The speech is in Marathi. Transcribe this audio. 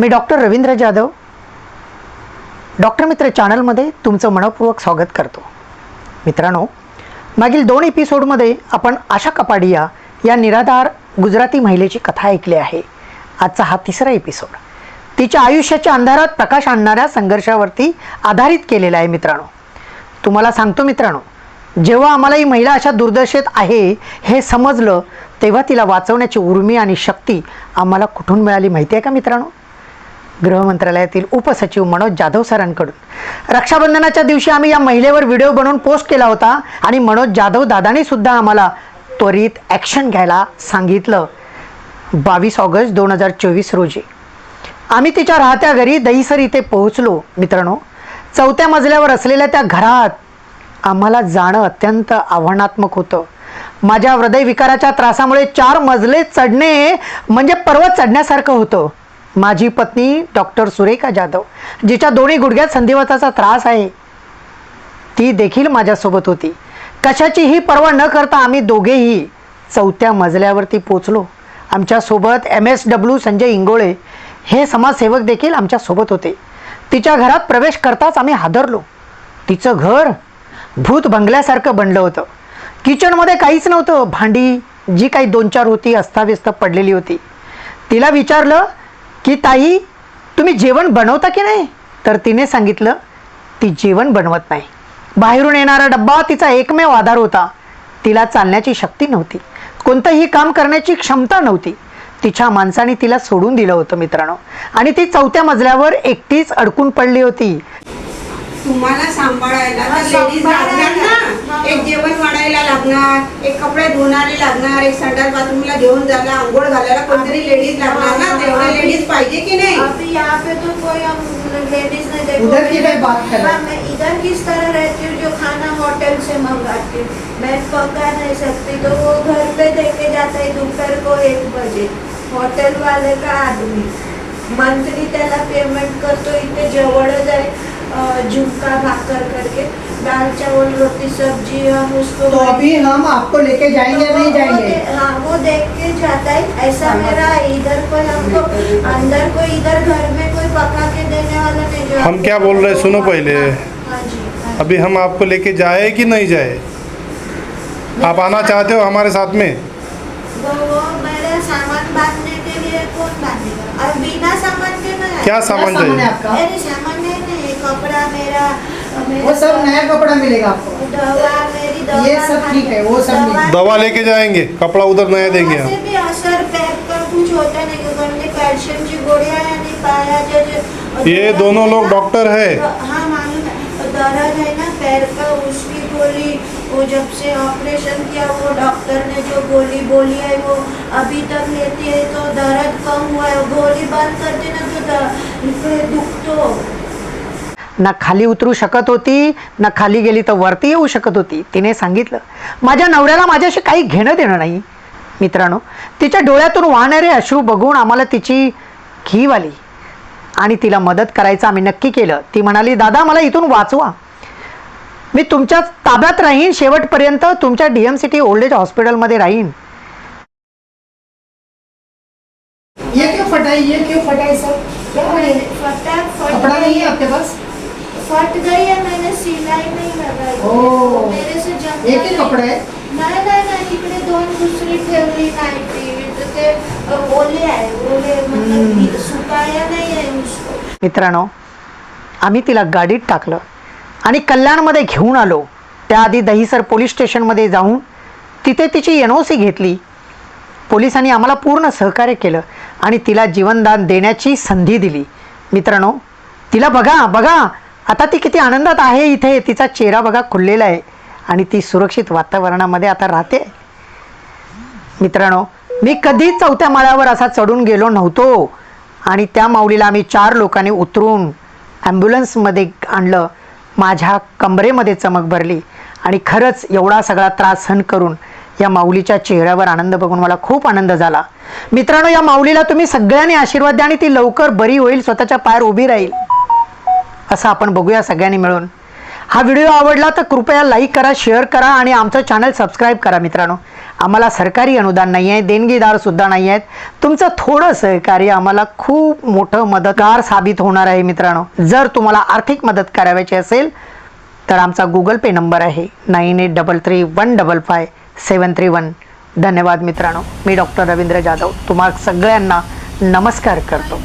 मी डॉक्टर रवींद्र जाधव डॉक्टर मित्र चॅनलमध्ये तुमचं मनपूर्वक स्वागत करतो. मित्रांनो मागील दोन एपिसोडमध्ये आपण आशा कपाडिया या निराधार गुजराती महिलेची कथा ऐकली आहे. आजचा हा तिसरा एपिसोड. तिच्या आयुष्याच्या अंधारात प्रकाश आणणाऱ्या संघर्षावरती आधारित केलेला आहे मित्रांनो. तुम्हाला सांगतो मित्रांनो जेव्हा आम्हाला ही महिला अशा दुर्दशेत आहे हे समजलं तेव्हा तिला वाचवण्याची उर्मी आणि शक्ती आम्हाला कुठून मिळाली माहिती आहे का मित्रांनो? गृह मंत्रालयातील उपसचिव मनोज जाधव सरांकडून. रक्षाबंधनाच्या दिवशी आम्ही या महिलेवर व्हिडिओ बनवून पोस्ट केला होता आणि मनोज जाधव दादाने सुद्धा आम्हाला त्वरित ॲक्शन घ्यायला सांगितलं. बावीस ऑगस्ट दोन हजार चोवीस रोजी. आम्ही तिच्या राहत्या घरी दहीसर इथे पोहोचलो मित्रांनो. चौथ्या मजल्यावर असलेल्या त्या घरात आम्हाला जाणं अत्यंत आव्हानात्मक होतं. माझ्या हृदयविकाराच्या त्रासामुळे चार मजले चढणे म्हणजे पर्वत चढण्यासारखं होतं. माझी पत्नी डॉक्टर सुरेखा जाधव जिच्या दोन्ही गुडघ्यात संधिवाताचा त्रास आहे ती देखील माझ्यासोबत होती. कशाचीही पर्वा न करता आम्ही दोघेही चौथ्या मजल्यावरती पोचलो. आमच्यासोबत M S W Sanjay Ingole हे समाजसेवक देखील आमच्यासोबत होते. तिच्या घरात प्रवेश करताच आम्ही हादरलो. तिचं घर भूत बंगल्यासारखं बनलं होतं. किचनमध्ये काहीच नव्हतं. भांडी जी काही दोन चार होती अस्ताव्यस्त पडलेली होती. तिला विचारलं की ताई तुम्ही जेवण बनवता की नाही? तर तिने सांगितलं ती जेवण बनवत नाही. बाहेरून येणारा डब्बा तिचा एकमेव आधार होता. तिला चालण्याची शक्ती नव्हती. कोणतंही काम करण्याची क्षमता नव्हती. तिच्या माणसाने तिला सोडून दिलं होतं मित्रांनो. आणि ती चौथ्या मजल्यावर एकटीच अडकून पडली होती. तुम्हाला सांभाळायला हा, तर लेडीज लागणार ना सांभाळायला. एक जेवण वाढायला लागणार एक कपडे धुणारे लागणार एक संडास बाथरूमला घेऊन जायला आंघोळ घालायला कोणतरी लेडीज लागणार ना? तेवढे लेडीज पाहिजे की नाही? अभी यहाँ पे तो कोई हम लेडीज नहीं देखो. उधर की मैं बात कर. रहा हूँ। मैं इधर किस तरह रहती हूँ जो खाना होटल से मंगाती हूँ? मैं पका नहीं सकती तो वो घर पे देके जाता है दोपहर को एक बजे। हॉटेल वाले का आदमी। मंथली त्याला पेमेंट करतो इथे जवळच आहे. झुमका भाकर करके दाल चावल रोटी सब्ज़ी हम उसको तो अभी हम आपको लेके जाएँगे या नहीं जाएँगे? दे- हाँ वो देख के जाता है। ऐसा मेरा इधर कोई हमको अंदर कोई इधर घर में कोई पका के देने वाला नहीं जो हम क्या बोल रहे हैं, सुनो पहले। हाँ हाँ हाँ। अभी हम आपको लेके जाए कि नहीं जाए? आप आना चाहते हो हमारे साथ में? वो वो मेरे सामान बांधने के लिए कौन बांधेगा और बिना सामान के मैं क्या सामान क्या सामान चाहिए आपका मेरे सामान नहीं नहीं कपड़ा मेरा मेरा वो सब नया कपड़ा मिलेगा आपको। दवा मेरी दवा ये सब ठीक है, वो सब दवा- दवा लेके जाएँगे कपड़ा उधर नया देंगे भी असर का कुछ होता नहीं क्योंकि कैल्शियम की गोलियाँ नहीं पाया जो जो ये दोनों लोग डॉक्टर है। हाँ मालूम है दर्द है ना पैर का उसकी गोली वो जब से ऑपरेशन किया वो डॉक्टर ने जो गोली बोली है वो अभी तक लेती है तो दर्द कम हुआ है गोली बंद कर देना तो दुख तो ना खाली उतरू शकत होती ना खाली गेली तर वरती येऊ शकत होती. तिने सांगितलं माझ्या नवऱ्याला माझ्याशी काही घेणं देणं नाही. मित्रांनो तिच्या डोळ्यातून वाहणारे अश्रू बघून आम्हाला तिची खीव आली आणि तिला मदत करायचं आम्ही नक्की केलं. ती म्हणाली दादा मला इथून वाचवा. मी तुमच्या ताब्यात राहीन. शेवटपर्यंत तुमच्या D M city old age हॉस्पिटलमध्ये राहीन. ये क्यों फटा है ये क्यों फटा है सब क्या है फटा फट नहीं है आपके पास? फट गई है मैंने सिलाई नहीं लगाई ओ। मेरे से जम एक ही कपड़ा? है नाही नाही नाही इकडे दोन दुसरी ठेवली नाईटी तर ते अ, ओले आहे ओले मतलब सुकाया नाही आहे उसको। मित्रांनो आम्ही तिला गाडीत टाकलं आणि कल्याणमध्ये घेऊन आलो. त्याआधी दहीसर पोलीस स्टेशनमध्ये जाऊन तिथे तिची एन ओ सी घेतली. पोलिसांनी आम्हाला पूर्ण सहकार्य केलं आणि तिला जीवनदान देण्याची संधी दिली. मित्रांनो तिला बघा बघा आता ती किती आनंदात आहे इथे. तिचा चेहरा बघा खुललेला आहे. आणि ती सुरक्षित वातावरणामध्ये आता राहते. मित्रांनो मी कधीच चौथ्या माळ्यावर असा चढून गेलो नव्हतो. आणि त्या माऊलीला आम्ही चार लोकांनी उतरून ॲम्ब्युलन्समध्ये आणलं. माझ्या कमरेमध्ये चमक भरली. आणि खरंच एवढा सगळा त्रास सहन करून या माऊलीच्या चेहऱ्यावर आनंद बघून मला खूप आनंद झाला. मित्रांनो या माऊलीला तुम्ही सगळ्यांनी आशीर्वाद द्या आणि ती लवकर बरी होईल स्वतःच्या पायावर उभी राहील. असं आपण बघूया सगळ्यांनी मिळून. हा व्हिडिओ आवडला तर कृपया लाईक करा शेअर करा आणि आमचं चॅनल सबस्क्राईब करा मित्रांनो. आम्हाला सरकारी अनुदान नाही आहे देणगीदारसुद्धा नाही आहेत. तुमचं थोडं सहकार्य आम्हाला खूप मोठं मदतगार साबित होणार आहे मित्रांनो. जर तुम्हाला आर्थिक मदत करावयाची असेल तर आमचा गुगल पे नंबर आहे nine eight double three one double five seven three one. धन्यवाद मित्रांनो. मी डॉक्टर रवींद्र जाधव तुम्हा सगळ्यांना नमस्कार करतो.